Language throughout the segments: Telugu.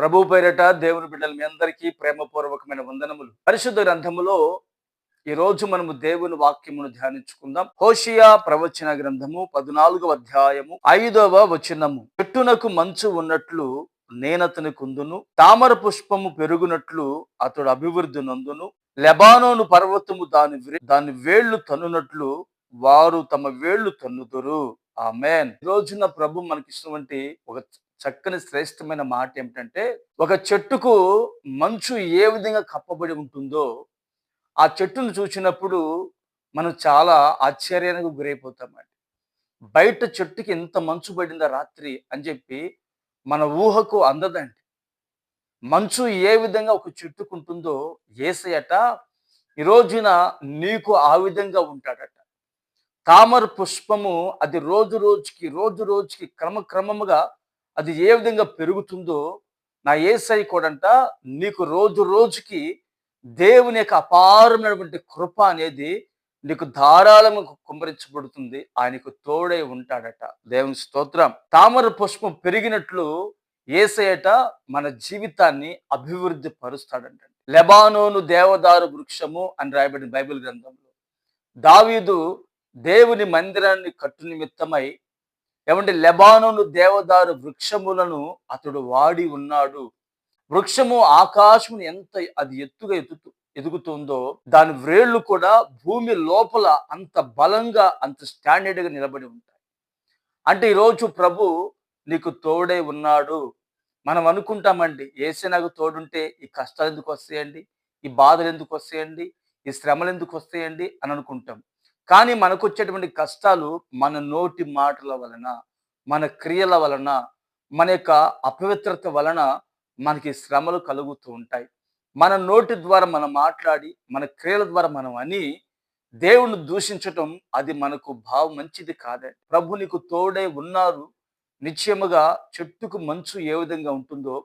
ప్రభు పేరట దేవుని బిడ్డలు మీ అందరికీ ప్రేమపూర్వకమైన వందనములు. పరిశుద్ధ గ్రంథములో ఈ రోజు మనము దేవుని వాక్యమును ధ్యానించుకుందాం. హోషియా ప్రవచన గ్రంథము పద్నాలుగవ అధ్యాయము ఐదవ వచనము. చెట్టునకు మంచు ఉన్నట్లు నేనతని కుందును తామర పుష్పము పెరుగునట్లు అతడు అభివృద్ధి నందును లెబానోను పర్వతము దాని దాని వేళ్ళు తన్నునట్లు వారు తమ వేళ్ళు తన్నుదురు. ఆమెన్. ఈ రోజున ప్రభు మనకిస్తున్నటువంటి ఒక చక్కని శ్రేష్టమైన మాట ఏమిటంటే ఒక చెట్టుకు మంచు ఏ విధంగా కప్పబడి ఉంటుందో ఆ చెట్టును చూసినప్పుడు మనం చాలా ఆశ్చర్యానికి గురైపోతామండి. బయట చెట్టుకి ఎంత మంచు పడిందా రాత్రి అని చెప్పి మన ఊహకు అందదండి. మంచు ఏ విధంగా ఒక చెట్టుకు ఉంటుందో ఏసయట ఈ రోజున నీకు ఆ విధంగా ఉంటాడట. తామర పుష్పము అది రోజు రోజుకి రోజు రోజుకి క్రమక్రమముగా అది ఏ విధంగా పెరుగుతుందో నా ఏసై కూడంట నీకు రోజు రోజుకి దేవుని యొక్క అపారమైనటువంటి కృప అనేది నీకు ధారాళంగా కుమ్మరించబడుతుంది. ఆయనకు తోడై ఉంటాడట. దేవుని స్తోత్రం. తామర పుష్పం పెరిగినట్లు ఏసయట మన జీవితాన్ని అభివృద్ధి పరుస్తాడంట. లెబానోను దేవదారు వృక్షము అని రాయబడిన బైబిల్ గ్రంథంలో. దావీదు దేవుని మందిరాన్ని కట్టు నిమిత్తమై ఏమంటే లెబానోను దేవదారు వృక్షములను అతడు వాడి ఉన్నాడు. వృక్షము ఆకాశమును ఎంత అది ఎత్తుగా ఎత్తు ఎదుగుతుందో దాని వ్రేళ్ళు కూడా భూమి లోపల అంత బలంగా అంత స్టాండర్డ్గా నిలబడి ఉంటాయి. అంటే ఈరోజు ప్రభు నీకు తోడై ఉన్నాడు. మనం అనుకుంటామండి ఏసే నాకు తోడుంటే ఈ కష్టాలు ఎందుకు వస్తాయండి? ఈ బాధలు ఎందుకు వస్తాయండి? ఈ శ్రమలు ఎందుకు వస్తాయండి? అని అనుకుంటాం. కానీ మనకు వచ్చేటువంటి కష్టాలు మన నోటి మాటల వలన మన క్రియల వలన మన యొక్క అపవిత్రత వలన మనకి శ్రమలు కలుగుతూ ఉంటాయి. మన నోటి ద్వారా మనం మాట్లాడి మన క్రియల ద్వారా మనం అని దేవుణ్ణి దూషించటం అది మనకు భావ మంచిది కాదే ప్రభు నీకు తోడే ఉన్నారు. నిశ్చయముగా చెట్టుకు మంచు ఏ విధంగా ఉంటుందో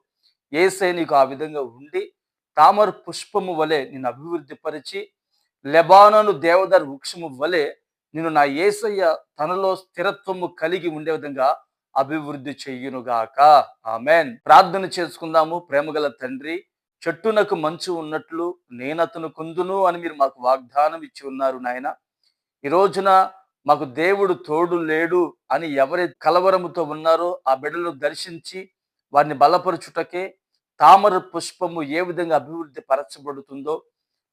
ఏసై నీకు ఆ విధంగా ఉండి తామర పుష్పము వలె నేను అభివృద్ధి పరిచి లెబానోను దేవదర్ వృక్షము వలె నేను నా ఏసయ్య తనలో స్థిరత్వము కలిగి ఉండే విధంగా అభివృద్ధి చెయ్యునుగాక ఆమెన్. ప్రార్థన చేసుకుందాము. ప్రేమగల తండ్రి చెట్టునకు మంచు ఉన్నట్లు నేనతను కుందును అని మీరు మాకు వాగ్దానం ఇచ్చి ఉన్నారు నాయన. ఈ రోజున మాకు దేవుడు తోడు లేడు అని ఎవరి కలవరముతో ఉన్నారో ఆ బిడ్డలను దర్శించి వారిని బలపరుచుటకే తామర పుష్పము ఏ విధంగా అభివృద్ధి పరచబడుతుందో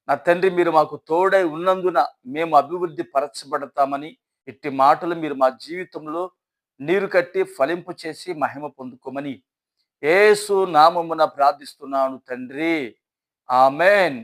నా తండ్రి మీరు మాకు తోడై ఉన్నందున మేము అభివృద్ధి పరచబడతామని ఇట్టి మాటలు మీరు మా జీవితంలో నీరు కట్టి ఫలింపు చేసి మహిమ పొందుకోమని ఏసు నామమున ప్రార్థిస్తున్నాను తండ్రి. ఆమెన్.